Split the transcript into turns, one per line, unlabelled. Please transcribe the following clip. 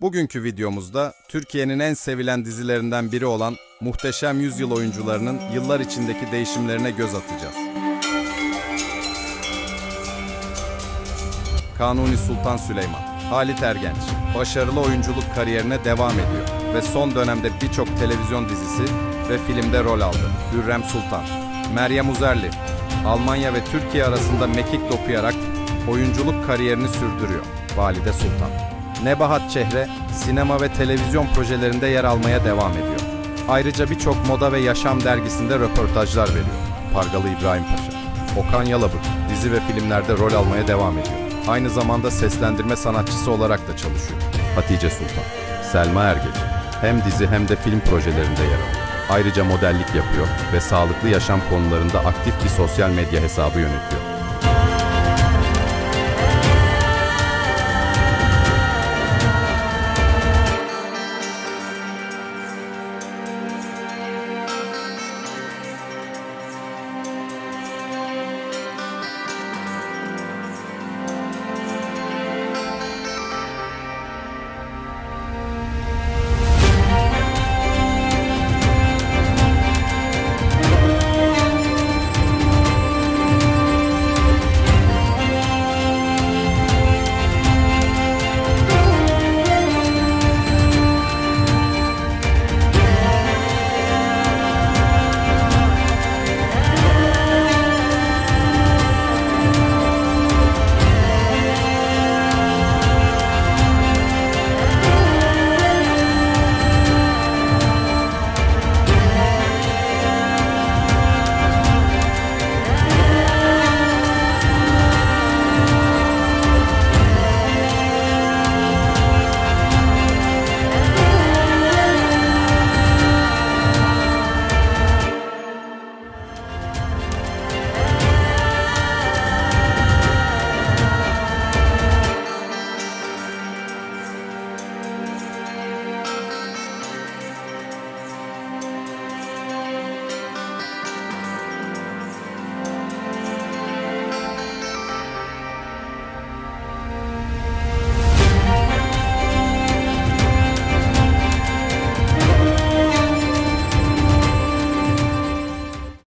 Bugünkü videomuzda Türkiye'nin en sevilen dizilerinden biri olan Muhteşem Yüzyıl oyuncularının yıllar içindeki değişimlerine göz atacağız. Kanuni Sultan Süleyman, Halit Ergenç, başarılı oyunculuk kariyerine devam ediyor ve son dönemde birçok televizyon dizisi ve filmde rol aldı. Hürrem Sultan, Meryem Uzerli, Almanya ve Türkiye arasında mekik dokuyarak oyunculuk kariyerini sürdürüyor. Valide Sultan. Nebahat Çehre, sinema ve televizyon projelerinde yer almaya devam ediyor. Ayrıca birçok moda ve yaşam dergisinde röportajlar veriyor. Pargalı İbrahim Paşa. Okan Yalabık, dizi ve filmlerde rol almaya devam ediyor. Aynı zamanda seslendirme sanatçısı olarak da çalışıyor. Hatice Sultan, Selma Ergeci, hem dizi hem de film projelerinde yer alıyor. Ayrıca modellik yapıyor ve sağlıklı yaşam konularında aktif bir sosyal medya hesabı yönetiyor.